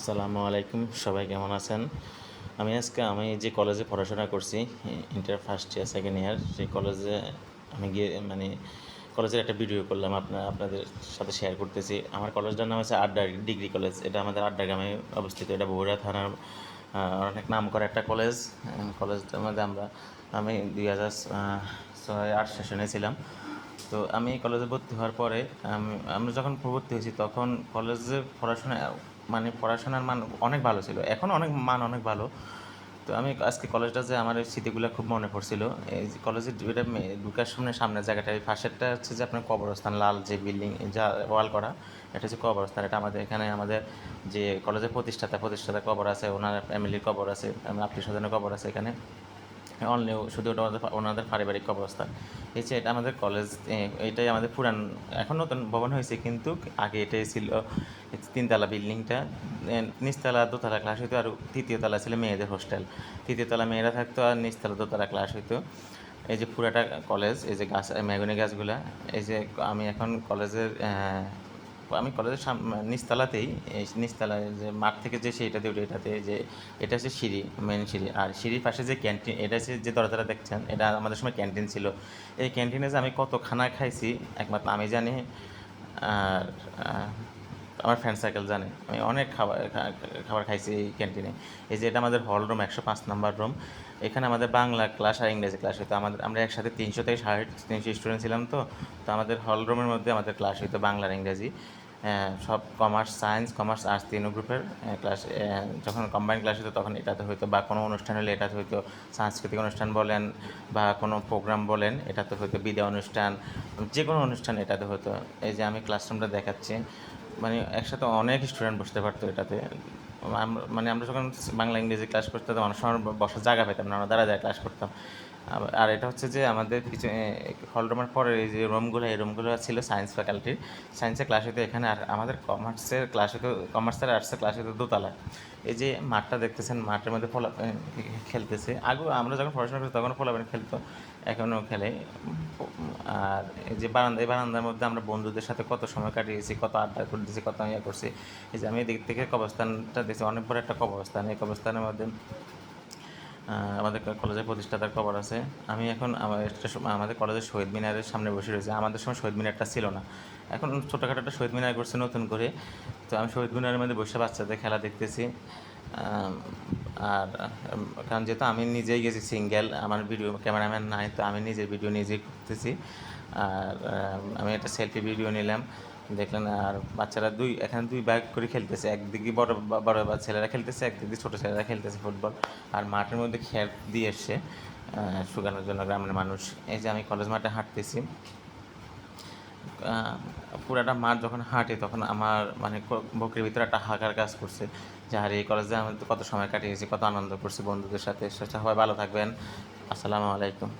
আসসালামু আলাইকুম, সবাই কেমন আছেন? আমি আজকে, আমি যে কলেজে পড়াশোনা করছি inter first year second year সেই কলেজে আমি গিয়ে মানে কলেজের একটা ভিডিও করলাম আপনার আপনাদের সাথে শেয়ার করতেছি। আমার কলেজটার নাম হচ্ছে আড্ডা ডিগ্রি কলেজ এটা আমাদের আড্ডা গ্রামে অবস্থিত, এটা বগুড়া থানার অনেক নাম করা একটা কলেজ কলেজটার মধ্যে আমরা, আমি দুই হাজার ছয়, আট সেশনে ছিলাম। তো আমি কলেজে ভর্তি হওয়ার পরে, আমি, আমরা যখন ভর্তি হয়েছি, তখন কলেজে পড়াশোনা মানে পড়াশোনার মান অনেক ভালো ছিল। এখন অনেক মান অনেক ভালো। তো আমি আজকে কলেজটা যে আমার স্মৃতিগুলো খুব মনে পড়ছিল। এই কলেজের এটা ঢুকার সামনে, সামনের জায়গাটা, এই পাশেরটা হচ্ছে যে আপনার কবরস্থান, লাল যে বিল্ডিং, যা ওয়াল করা, এটা হচ্ছে কবরস্থান। এটা আমাদের এখানে আমাদের যে কলেজের প্রতিষ্ঠাতা প্রতিষ্ঠাতা কবর আছে, ওনার ফ্যামিলির কবর আছে আত্মীয় স্বজনের কবর আছে এখানে। অনলি শুধু ওটা ওনাদের ওনাদের পারিবারিক অবস্থা। এই যে এটা আমাদের কলেজ এটাই আমাদের পুরান, এখন নতুন ভবন হয়েছে, কিন্তু আগে এটাই ছিল তিনতলা বিল্ডিংটা নিচতলা দোতলা ক্লাস হইতো, আর তৃতীয় তলা ছিল মেয়েদের হোস্টেল তৃতীয় তলা মেয়েরা থাকতো আর নিচতলা দোতলা ক্লাস হইতো। এই যে পুরাটা কলেজ এই যে গাছ মেগুনি গাছগুলা, এই যে আমি এখন কলেজের আমি কলেজের নিচতলাতেই নিচতলায় যে মাঠ থেকে যে সেইটাতে উঠে, এটাতে যে, এটা হচ্ছে সিঁড়ি মেন সিঁড়ি। আর সিঁড়ির পাশে যে ক্যান্টিন এটা হচ্ছে যে দরজাটা দেখছেন, এটা আমাদের সময় ক্যান্টিন ছিল। এই ক্যান্টিনে যে আমি কত খানা খাইছি, একমাত্র আমি জানি। আর আমার ফ্রেন্ড সার্কেল জানে। আমি অনেক খাবার খাবার খাইছি এই ক্যান্টিনে এই যে এটা আমাদের হল রুম একশো পাঁচ নাম্বার রুম এখানে আমাদের বাংলা ক্লাস আর ইংরেজি ক্লাস হতো আমাদের, আমরা একসাথে তিনশো থেকে সাড়ে তিনশো স্টুডেন্ট ছিলাম তো। তো আমাদের হল রুমের মধ্যে আমাদের ক্লাস হতো বাংলা আর ইংরেজি। সব কমার্স সায়েন্স কমার্স আর্টস তিন গ্রুপের ক্লাস যখন কম্বাইন ক্লাস হতো তখন এটাতে হয়তো বা কোনো অনুষ্ঠান হলে এটাতে হয়তো সাংস্কৃতিক অনুষ্ঠান বলেন বা কোনো প্রোগ্রাম বলেন, এটাতে হয়তো বিদায় অনুষ্ঠান যে কোনো অনুষ্ঠান এটাতে হতো। এই যে আমি ক্লাসরুমটা দেখাচ্ছি। মানে একসাথে অনেক স্টুডেন্ট বসতে পারতো এটাতে। মানে আমরা যখন বাংলা ইংরেজি ক্লাস করতাম, অনেক সময় বসার জায়গা পেতাম না, আমরা দাঁড়া দাঁড়া ক্লাস করতাম। আর এটা হচ্ছে যে আমাদের পিছনে হল রুমের পরে এই যে রুমগুলো এই রুমগুলো ছিল সায়েন্স ফ্যাকাল্টির সায়েন্সের ক্লাস হতো এখানে আর আমাদের কমার্সের ক্লাস হতো কমার্সের আর্টসের ক্লাস হতো দোতলা। এই যে মাঠটা দেখতেছেন, মাঠের মধ্যে ফলা খেলতেছে। আগে, আমরা যখন পড়াশোনা করছি তখন ফলাফল খেলতো এখনও খেলে। আর এই যে বারান্দা, এই বারান্দার মধ্যে আমরা বন্ধুদের সাথে কত সময় কাটিয়েছি, কত আড্ডা করে দিয়েছি কত ইয়ে করছি। এই যে আমি এদিক থেকে কবরস্থানটা দেখছি, অনেক বড় একটা কবরস্থান। এই কবরস্থানের মধ্যে আমাদের কলেজের প্রতিষ্ঠাতার খবর আছে। আমি এখন আমাদের কলেজের শহীদ মিনারের সামনে বসে রয়েছে। আমাদের সময় শহীদ মিনারটা ছিল না। এখন ছোটোখাটো একটা শহীদ মিনার করছে নতুন করে। তো আমি শহীদ মিনারের মধ্যে বসে বাচ্চাদের খেলা দেখতেছি। আর কারণ যেহেতু আমি নিজেই গেছি সিঙ্গেল, আমার ভিডিও ক্যামেরাম্যান নাই, তো আমি নিজের ভিডিও নিজেই করতেছি। আর আমি একটা সেলফি ভিডিও নিলাম। দেখলেন, আর বাচ্চারা দুই, এখানে দুই ব্যাগ করে খেলতেছে। একদিকে বড় বড় ছেলেরা খেলতেছে, একদিকে ছোটো ছেলেরা খেলতেছে ফুটবল। আর মাঠের মধ্যে খেয়ার দিয়ে এসছে শুকানোর জন্য গ্রামের মানুষ, এই যে আমি কলেজ মাঠে হাঁটতেছি পুরাটা মাঠ যখন হাঁটে, তখন আমার মানে ক- বুকের ভিতরে একটা হাঁকার কাজ করছে যে, আর, এই কলেজে আমি কত সময় কাটিয়েছি, কত আনন্দ করছি বন্ধুদের সাথে। সবাই ভালো থাকবেন। আসসালামু আলাইকুম।